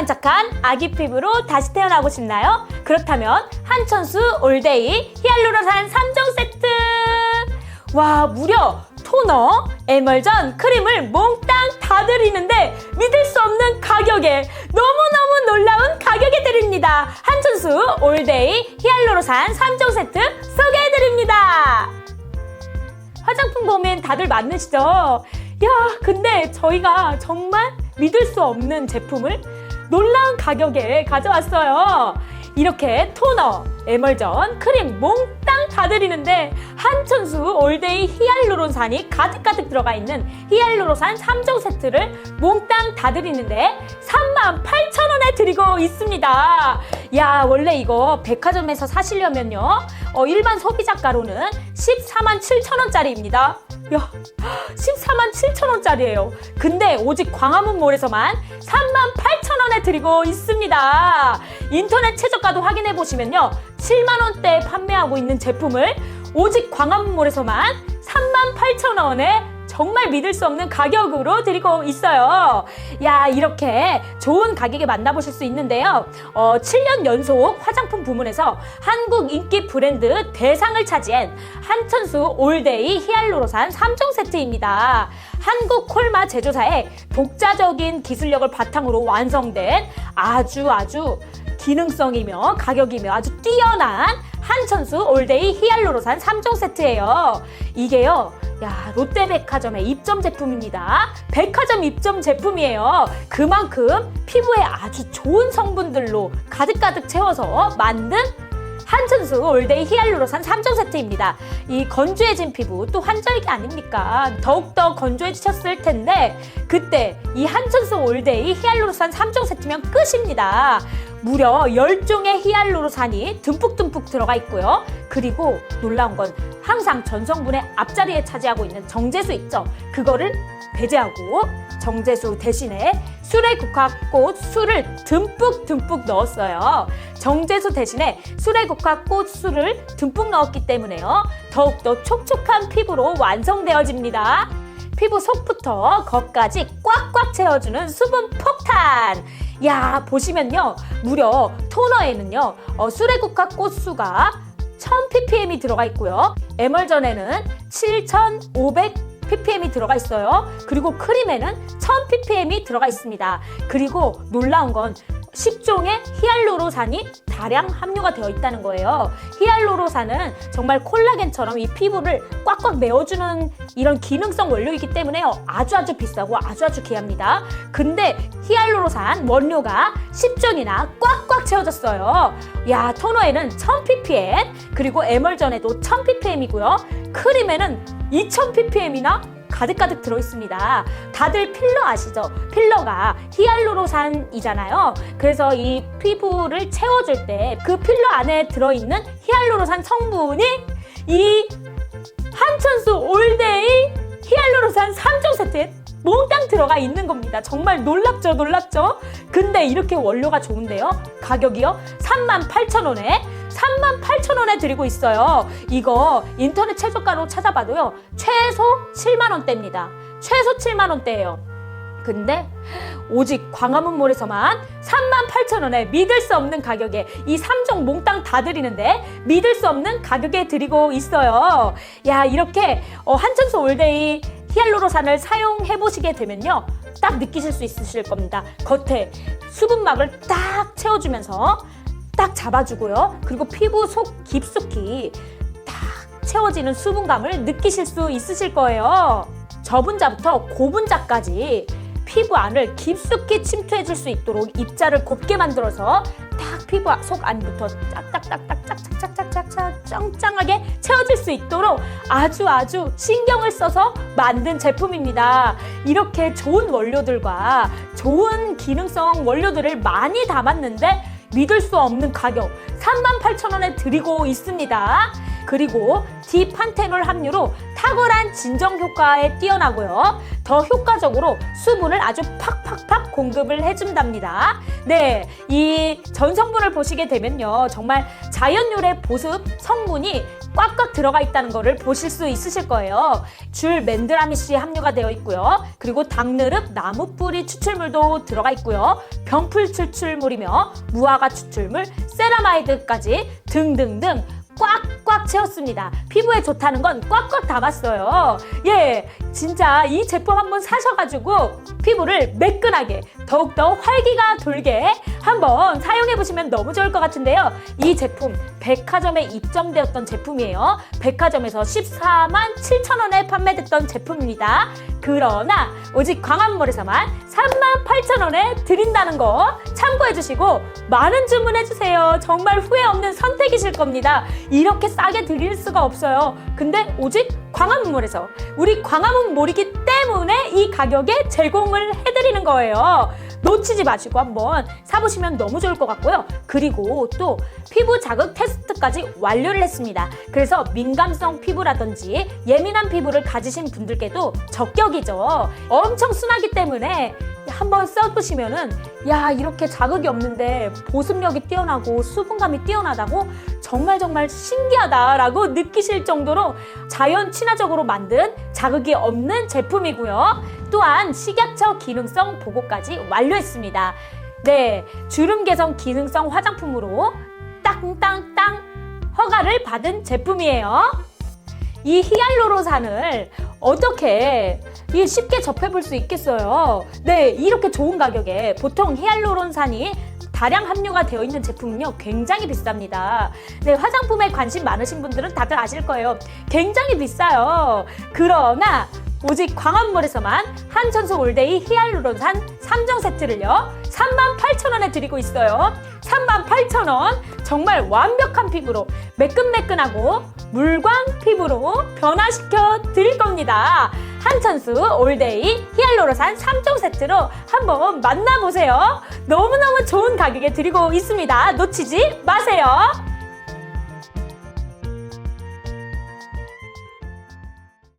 반짝반짝한 아기 피부로 다시 태어나고 싶나요? 그렇다면 한천수 올데이 히알루론산 3종 세트! 와, 무려 토너, 에멀전, 크림을 몽땅 다 드리는데 믿을 수 없는 가격에 너무너무 놀라운 가격에 드립니다. 한천수 올데이 히알루론산 3종 세트 소개해드립니다. 화장품 보면 다들 많으시죠? 야, 근데 저희가 정말 믿을 수 없는 제품을 놀라운 가격에 가져왔어요. 이렇게 토너, 에멀전, 크림 몽땅 다 드리는데 한천수 올데이 히알루론산이 가득가득 들어가 있는 히알루론산 3종 세트를 몽땅 다 드리는데 38,000원에 드리고 있습니다. 야, 원래 이거 백화점에서 사시려면요. 어, 일반 소비자가로는 14만 7천원짜리입니다. 야, 14만 7천 원짜리예요. 근데 오직 광화문몰에서만 3만 8천 원에 드리고 있습니다. 인터넷 최저가도 확인해 보시면요. 7만 원대에 판매하고 있는 제품을 오직 광화문몰에서만 3만 8천 원에 정말 믿을 수 없는 가격으로 드리고 있어요. 야, 이렇게 좋은 가격에 만나보실 수 있는데요. 어, 7년 연속 화장품 부문에서 한국 인기 브랜드 대상을 차지한 한천수 올데이 히알루로산 3종 세트입니다. 한국 콜마 제조사의 독자적인 기술력을 바탕으로 완성된 아주 아주 기능성이며 가격이며 아주 뛰어난 한천수 올데이 히알루로산 3종 세트예요. 이게요. 야, 롯데백화점의 입점 제품입니다. 백화점 입점 제품이에요. 그만큼 피부에 아주 좋은 성분들로 가득가득 채워서 만든 한천수 올데이 히알루로산 3종 세트입니다. 이 건조해진 피부 또 환절기 아닙니까? 더욱더 건조해지셨을 텐데 그때 이 한천수 올데이 히알루로산 3종 세트면 끝입니다. 무려 10종의 히알루로산이 듬뿍듬뿍 들어가 있고요. 그리고 놀라운 건 항상 전성분의 앞자리에 차지하고 있는 정제수 있죠. 그거를 배제하고 정제수 대신에 술에 국화꽃 술을 듬뿍 듬뿍 넣었어요. 정제수 대신에 술에 국화꽃 술을 듬뿍 넣었기 때문에요. 더욱더 촉촉한 피부로 완성되어집니다. 피부 속부터 겉까지 꽉꽉 채워주는 수분 폭탄. 야 보시면요. 무려 토너에는요 어, 수레국화 꽃수가 1000ppm이 들어가 있고요. 에멀전에는 7500 ppm이 들어가 있어요. 그리고 크림에는 1000ppm이 들어가 있습니다. 그리고 놀라운 건 10종의 히알루로산이 다량 함유가 되어 있다는 거예요. 히알루로산은 정말 콜라겐처럼 이 피부를 꽉꽉 메워주는 이런 기능성 원료이기 때문에요. 아주 아주 비싸고 아주 아주 귀합니다. 근데 히알루로산 원료가 10종이나 꽉꽉 채워졌어요. 야, 토너에는 1000ppm, 그리고 에멀전에도 1000ppm이고요. 크림에는 2000ppm이나 가득가득 들어있습니다. 다들 필러 아시죠? 필러가 히알루로산이잖아요. 그래서 이 피부를 채워줄 때 그 필러 안에 들어있는 히알루로산 성분이 이 한천수 올데이 히알루로산 3종 세트에 몽땅 들어가 있는 겁니다. 정말 놀랍죠, 놀랍죠? 근데 이렇게 원료가 좋은데요? 가격이요? 38,000원에 38,000원에 드리고 있어요. 이거 인터넷 최저가로 찾아봐도요. 최소 7만 원대입니다. 최소 7만 원대예요. 근데 오직 광화문몰에서만 38,000원에 믿을 수 없는 가격에 이 3종 몽땅 다 드리는데 믿을 수 없는 가격에 드리고 있어요. 야, 이렇게 어, 한천수 올데이 히알루로산을 사용해 보시게 되면요. 딱 느끼실 수 있으실 겁니다. 겉에 수분막을 딱 채워주면서 딱 잡아주고요. 그리고 피부 속 깊숙이 딱 채워지는 수분감을 느끼실 수 있으실 거예요. 저분자부터 고분자까지 피부 안을 깊숙이 침투해 줄 수 있도록 입자를 곱게 만들어서 딱 피부 속 안부터 짝딱딱딱 짝짝짝짝짝짝 짱짱하게 채워질 수 있도록 아주 아주 신경을 써서 만든 제품입니다. 이렇게 좋은 원료들과 좋은 기능성 원료들을 많이 담았는데 믿을 수 없는 가격 38,000원에 드리고 있습니다. 그리고 디판테놀 함유로 탁월한 진정 효과에 뛰어나고요. 더 효과적으로 수분을 아주 팍팍팍 공급을 해준답니다. 네, 이 전성분을 보시게 되면요. 정말 자연유래 보습 성분이 꽉꽉 들어가 있다는 것을 보실 수 있으실 거예요. 줄 맨드라미씨 함유가 되어 있고요. 그리고 당느릅 나무 뿌리 추출물도 들어가 있고요. 병풀 추출물이며 무화과 추출물, 세라마이드까지 등등등 꽉꽉 채웠습니다. 피부에 좋다는 건 꽉꽉 담았어요. 예, 진짜 이 제품 한번 사셔가지고 피부를 매끈하게 더욱더 활기가 돌게 한번 사용해 보시면 너무 좋을 것 같은데요. 이 제품 백화점에 입점되었던 제품이에요. 백화점에서 14만 7천 원에 판매됐던 제품입니다. 그러나 오직 광화문몰에서만 3만 8천 원에 드린다는 거 참고해 주시고 많은 주문해 주세요. 정말 후회 없는 선택이실 겁니다. 이렇게 싸게 드릴 수가 없어요. 근데 오직 광화문몰에서 우리 광화문몰이기 때문에 이 가격에 제공을 해드리는 거예요. 놓치지 마시고 한번 사보시면 너무 좋을 것 같고요. 그리고 또 피부 자극 테스트까지 완료를 했습니다. 그래서 민감성 피부라든지 예민한 피부를 가지신 분들께도 적격이죠. 엄청 순하기 때문에 한번 써보시면은 야 이렇게 자극이 없는데 보습력이 뛰어나고 수분감이 뛰어나다고 정말 정말 신기하다라고 느끼실 정도로 자연 친화적으로 만든 자극이 없는 제품이고요. 또한 식약처 기능성 보고까지 완료했습니다. 네, 주름 개선 기능성 화장품으로 땅땅땅 허가를 받은 제품이에요. 이 히알루론산을 어떻게 이 쉽게 접해볼 수 있겠어요? 네, 이렇게 좋은 가격에 보통 히알루론산이 다량 함유가 되어 있는 제품은요 굉장히 비쌉니다. 네, 화장품에 관심 많으신 분들은 다들 아실 거예요. 굉장히 비싸요. 그러나 오직 광화문몰에서만 한천수 올데이 히알루론산 3종 세트를요 38,000원에 드리고 있어요. 38,000원 정말 완벽한 피부로 매끈매끈하고 물광 피부로 변화시켜 드릴 겁니다. 한천수 올데이 히알루론산 3종 세트로 한번 만나보세요. 너무너무 좋은 가격에 드리고 있습니다. 놓치지 마세요.